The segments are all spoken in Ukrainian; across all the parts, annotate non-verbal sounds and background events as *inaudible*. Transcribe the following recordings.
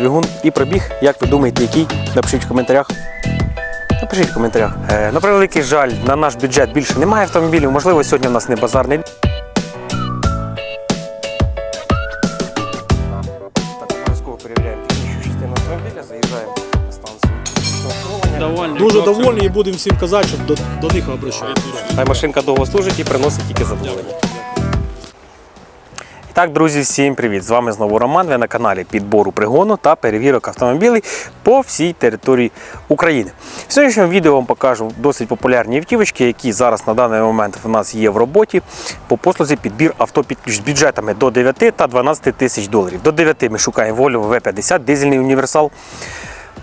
двигун і пробіг. Як ви думаєте, який? Напишіть в коментарях. Напишіть в коментарях. Е, на превеликий жаль, на наш бюджет більше немає автомобілів. Можливо, сьогодні у нас не базарний. Дуже довольні і будемо всім казати, щоб до, до них обращатися. Хай машинка довго служить і приносить тільки задоволення. І так, друзі, всім привіт! З вами знову Роман. Ви на каналі підбору пригону та перевірок автомобілів по всій території України. В сьогоднішньому відео вам покажу досить популярні автівочки, які зараз на даний момент в нас є в роботі по послузі підбір авто з бюджетами до 9 та 12 тисяч доларів. До 9 ми шукаємо Volvo V50, дизельний універсал.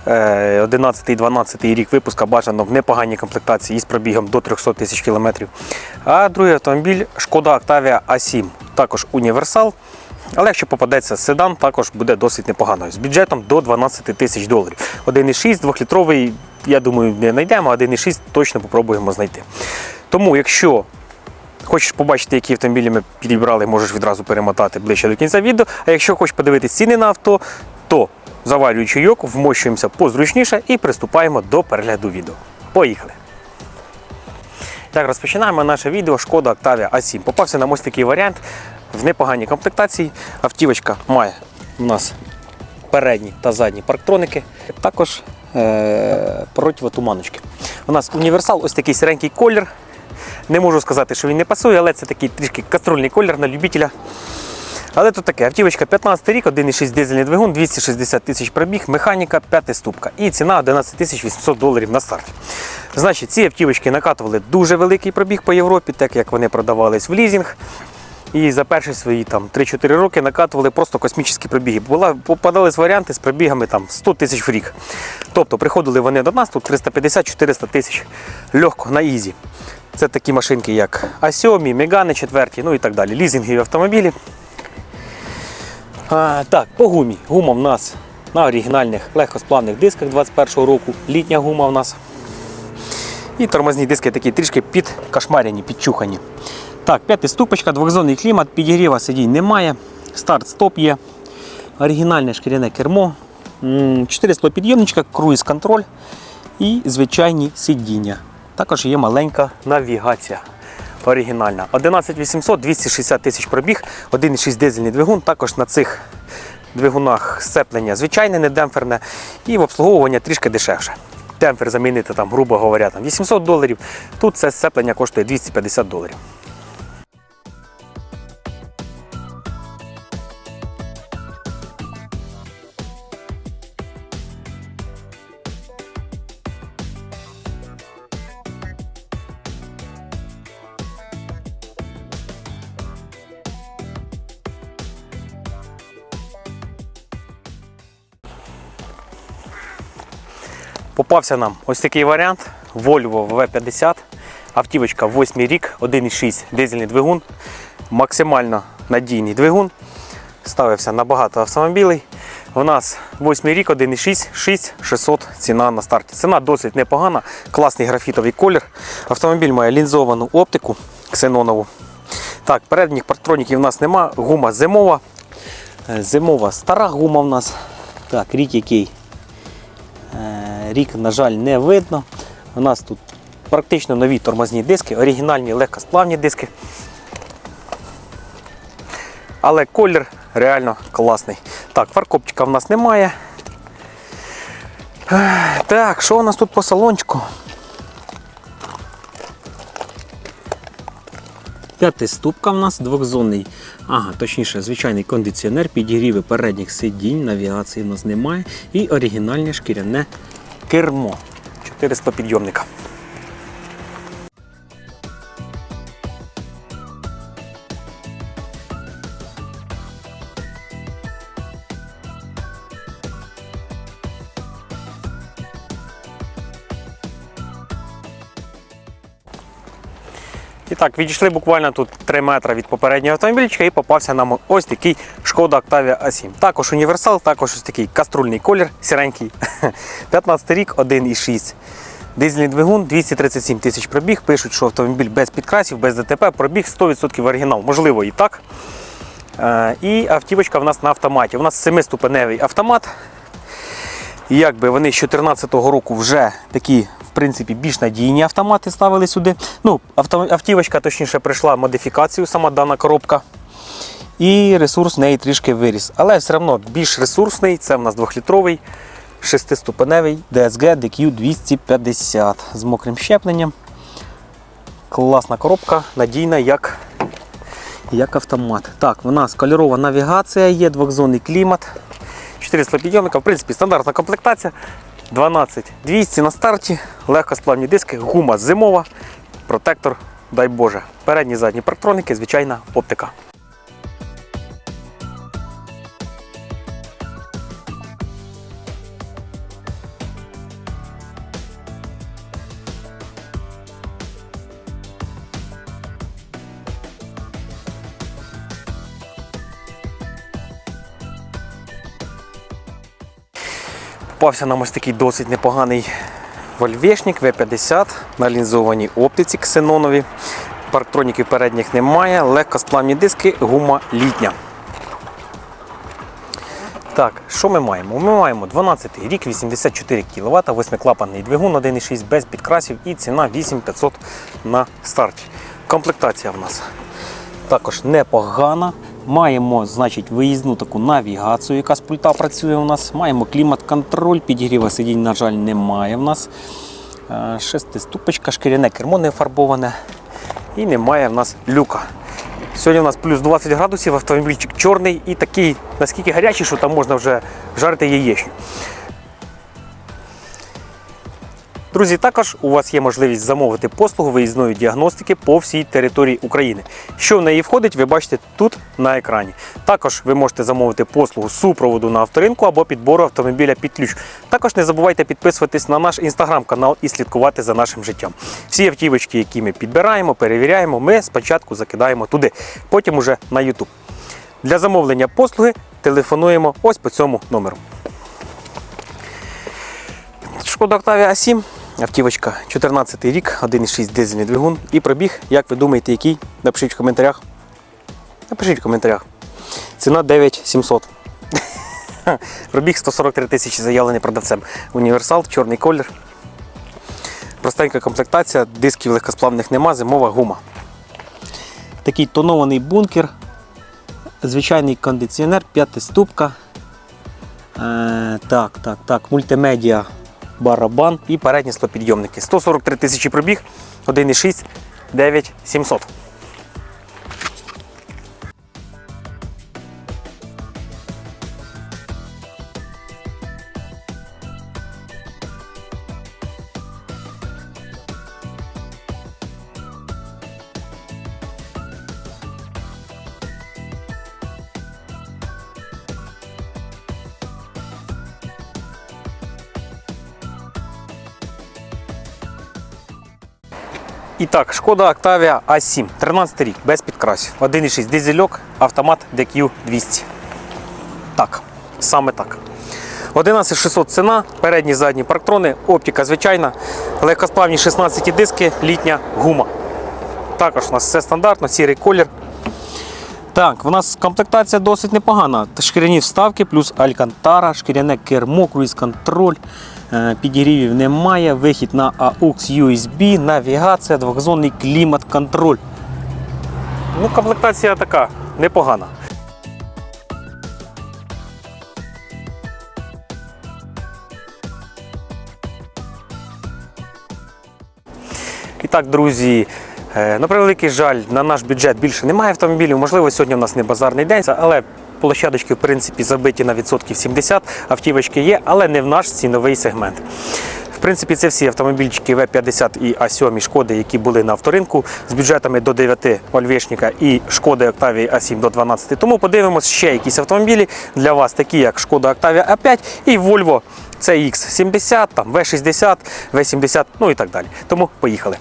11-12 рік випуска бажано в непоганій комплектації із пробігом до 300 тисяч кілометрів. А другий автомобіль Шкода Octavia A7, також універсал. Але якщо попадеться седан, також буде досить непоганою. З бюджетом до 12 тисяч доларів. 1,6 2-літровий, я думаю, не знайдемо, а 1,6 точно попробуємо знайти. Тому, якщо Хочеш побачити, які автомобілі ми підібрали, можеш відразу перемотати ближче до кінця відео. А якщо хочеш подивитися ціни на авто, то завалюй чайок, вмощуємося позручніше і приступаємо до перегляду відео. Поїхали! Так, розпочинаємо наше відео Шкода Octavia A7. Попався нам ось такий варіант в непоганій комплектації. Автівочка має у нас передні та задні парктроники, також е- противотуманочки. У нас універсал, ось такий сіренький колір. Не можу сказати, що він не пасує, але це такий трішки каструльний колір на любителя. Але тут таке, автівочка 15 рік, 1,6 дизельний двигун, 260 тисяч пробіг, механіка, 5 ступка. І ціна 11 тисяч 800 доларів на старті. Значить, ці автівочки накатували дуже великий пробіг по Європі, так як вони продавались в лізінг. І за перші свої там 3-4 роки накатували просто космічні пробіги. Була, попадались варіанти з пробігами там 100 тисяч в рік. Тобто приходили вони до нас тут 350-400 тисяч легко на ізі. Це такі машинки, як А7, Мегани 4, ну і так далі. Лізингові автомобілі. А, так, по гумі. Гума в нас на оригінальних легкосплавних дисках 21-го року. Літня гума в нас. І тормозні диски такі трішки підкашмаряні, підчухані. Так, п'ятиступочка, двохзонний клімат, підігріва сидінь немає. Старт-стоп є. Оригінальне шкіряне кермо. 4 склопідйомничка, круїз-контроль і звичайні сидіння. Також є маленька навігація. Оригінальна. 11800, 260 тисяч пробіг, 1,6 дизельний двигун. Також на цих двигунах сцеплення звичайне, не демпферне, і в обслуговування трішки дешевше. Демпфер замінити, там, грубо говоря, там 800 доларів. Тут це сцеплення коштує 250 доларів. Попався нам ось такий варіант Volvo V50. Автівочка 8 рік, 1,6 дизельний двигун, максимально надійний двигун. Ставився на багато автомобілей. У нас 8 рік, 1,6, 6600 ціна на старті. Ціна досить непогана, класний графітовий колір. Автомобіль має лінзовану оптику ксенонову. Так, передніх партроніків у нас нема, гума зимова. Е, Зимова стара гума в нас. Так, рік який Рік, на жаль, не видно. У нас тут практично нові тормозні диски, оригінальні легкосплавні диски. Але колір реально класний. Так, фаркопчика в нас немає. Так, що у нас тут по салончику? П'ятиступка в нас двохзонний. Ага, точніше, звичайний кондиціонер, підігріви передніх сидінь, навігації в нас немає. І оригінальне шкіряне кермо. 400 підйомника. І так, відійшли буквально тут 3 метри від попереднього автомобільчика і попався нам ось такий Шкода Octavia A7. Також універсал, також ось такий каструльний колір, сіренький. *laughs* 15 рік, 1,6. Дизельний двигун, 237 тисяч пробіг. Пишуть, що автомобіль без підкрасів, без ДТП, пробіг 100% оригінал. Можливо, і так. Е, І автівочка в нас на автоматі. У нас 7-ступеневий автомат. Якби вони з 2014 року вже такі, принципі, більш надійні автомати ставили сюди. Ну, автівочка, точніше, прийшла модифікацію, сама дана коробка. І ресурс в неї трішки виріс. Але все одно більш ресурсний, це в нас 2-літровий, 6-ступеневий DSG DQ 250 з мокрим щепленням. Класна коробка, надійна, як, як автомат. Так, у нас кольорова навігація є, двохзонний клімат. 4 склопідйомника, в принципі, стандартна комплектація. 12 200 на старті, легкосплавні диски, гума зимова, протектор, дай Боже. Передні задні парктроники, звичайна оптика. Попався нам ось такий досить непоганий вольвешник V50 на лінзованій оптиці ксенонові. Парктроніків передніх немає, легкосплавні диски, гума літня. Так, що ми маємо? Ми маємо 12 рік, 84 кВт, восьмиклапанний двигун 1,6 без підкрасів і ціна 8500 на старті. Комплектація в нас також непогана. Маємо значить, виїзну таку навігацію, яка з пульта працює у нас. Маємо клімат-контроль, підігріва сидінь, на жаль, немає в нас. Шести Шестиступочка, шкіряне кермо не фарбоване. І немає в нас люка. Сьогодні у нас плюс 20 градусів, автомобільчик чорний і такий, наскільки гарячий, що там можна вже жарити яєчню. Друзі, також у вас є можливість замовити послугу виїзної діагностики по всій території України. Що в неї входить, ви бачите тут на екрані. Також ви можете замовити послугу супроводу на авторинку або підбору автомобіля під ключ. Також не забувайте підписуватись на наш інстаграм-канал і слідкувати за нашим життям. Всі автівочки, які ми підбираємо, перевіряємо, ми спочатку закидаємо туди, потім уже на YouTube. Для замовлення послуги телефонуємо ось по цьому номеру. Шкода Октавія А7, автівочка 14 рік, 1,6 дизельний двигун і пробіг, як ви думаєте, який? Напишіть в коментарях. Напишіть в коментарях. Ціна 9700. *laughs* Пробіг 143 тисячі заявлений продавцем. Універсал, чорний колір. Простенька комплектація, дисків легкосплавних нема, зимова гума. Такий тонований бункер, звичайний кондиціонер, п'ятиступка. Е, так, так, так, мультимедіа барабан і передні стопідйомники. 143 тисячі пробіг, 1,6, 9700. І так, шкода Octavia A7, 13 рік, без підкрасів. 1,6 дизельок, автомат DQ 200. Так, саме так. 11600 ціна, передні задні парктрони, оптика звичайна, легкосплавні 16 диски, літня гума. Також у нас все стандартно, сірий колір. Так, у нас комплектація досить непогана. Шкіряні вставки, плюс алькантара, шкіряне кермо, круїз-контроль, е, підігрівів немає, вихід на AUX USB, навігація, двохзонний клімат-контроль. Ну, комплектація така непогана. І так, друзі, на превеликий жаль, на наш бюджет більше немає автомобілів. Можливо, сьогодні у нас не базарний день, але площадочки, в принципі, забиті на відсотків 70, автівочки є, але не в наш ціновий сегмент. В принципі, це всі автомобільчики В50 і А7 шкоди, які були на авторинку з бюджетами до 9 Ольвешника і шкоди Octavia А7 до 12. Тому подивимось ще якісь автомобілі для вас, такі як шкода Octavia А5 і Volvo CX70, там В60, В70, ну і так далі. Тому поїхали.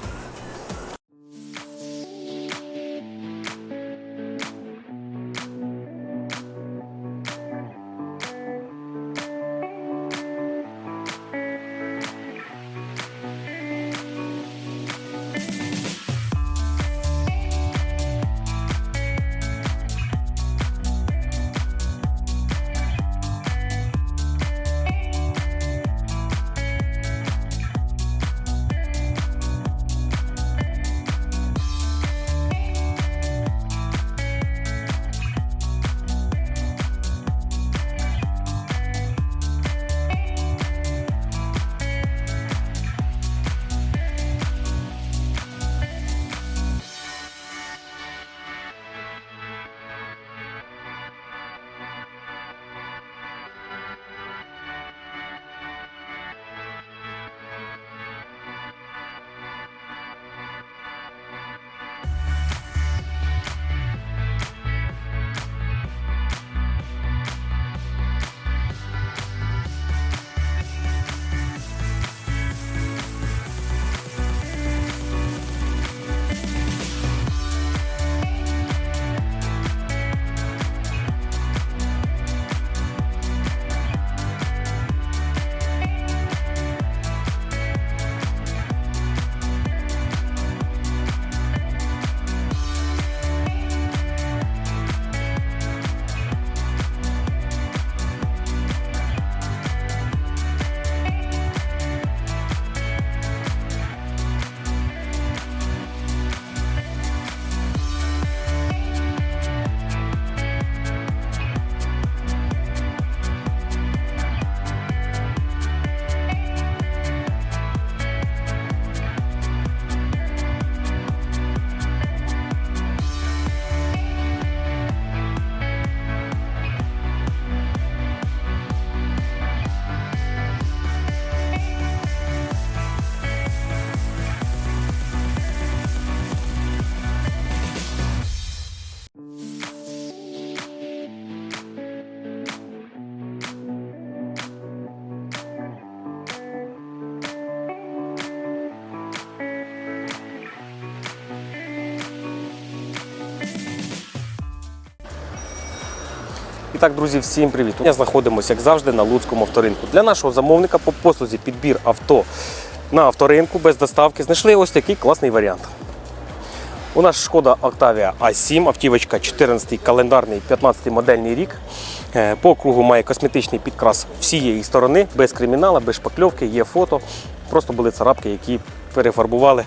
І так, друзі, всім привіт. Ми знаходимося, як завжди, на Луцькому авторинку. Для нашого замовника по послузі підбір авто на авторинку без доставки знайшли ось такий класний варіант. У нас шкода Octavia A7, автівочка 14 календарний 15 модельний рік. Е, По кругу має косметичний підкрас всієї сторони, без кримінала, без шпакльовки, є фото. Просто були царапки, які перефарбували.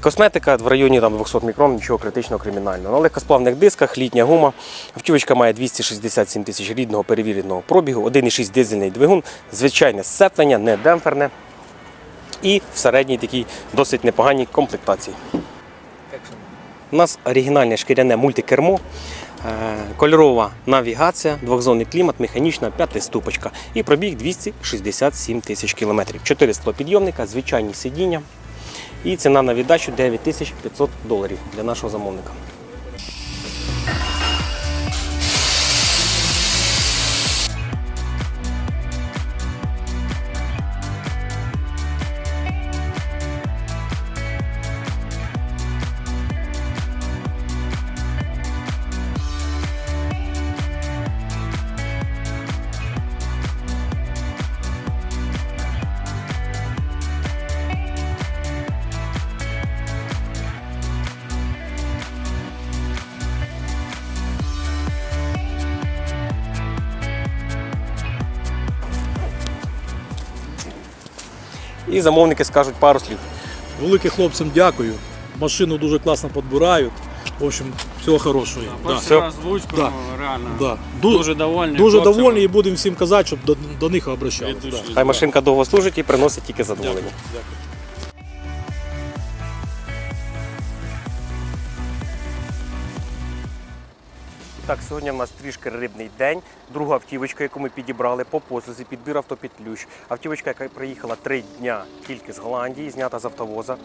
Косметика в районі там, 200 мікрон, нічого критичного кримінального. На легкосплавних дисках, літня гума. Автівочка має 267 тисяч рідного перевіреного пробігу, 1,6 дизельний двигун, звичайне сцеплення, не демпферне. І в середній такій досить непоганій комплектації. У нас оригінальне шкіряне мультикермо, е, кольорова навігація, двохзонний клімат, механічна п'ятиступочка і пробіг 267 тисяч кілометрів. Чотири склопідйомника, звичайні сидіння. І ціна на віддачу 9500 доларів для нашого замовника. І замовники скажуть пару слів. Великим хлопцям дякую. Машину дуже класно підбирають. В общем, всього хорошого. Да. Перший раз в Луцьку, Да. реально. Да. Ду- Дуже довольний. Дуже хлопцями. довольні і будемо всім казати, щоб до, до них обращалися. Від Да. Хай машинка довго служить і приносить тільки задоволення. Так, сьогодні в нас трішки рибний день. Друга автівочка, яку ми підібрали по послузі, підбір авто під ключ. Автівочка, яка приїхала три дня тільки з Голландії, знята з автовоза.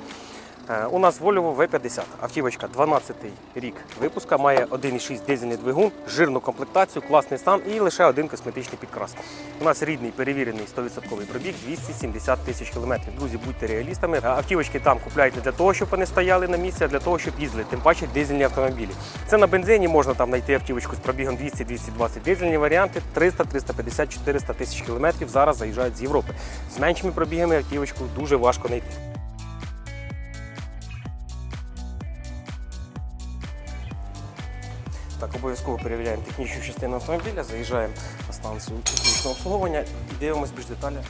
Е, У нас Volvo V50. Автівочка 12-й рік випуска, має 1,6 дизельний двигун, жирну комплектацію, класний стан і лише один косметичний підкрас. У нас рідний перевірений 100% пробіг 270 тисяч кілометрів. Друзі, будьте реалістами. Е, Автівочки там купляють для того, щоб вони стояли на місці, а для того, щоб їздили. Тим паче дизельні автомобілі. Це на бензині можна там знайти автівочку з пробігом 200-220 дизельні варіанти 300, 350, 400 тисяч кілометрів. Зараз заїжджають з Європи. З меншими пробігами автівочку дуже важко знайти. Обов'язково перевіряємо технічну частину автомобіля, заїжджаємо на станцію технічного обслуговування і дивимося більш детально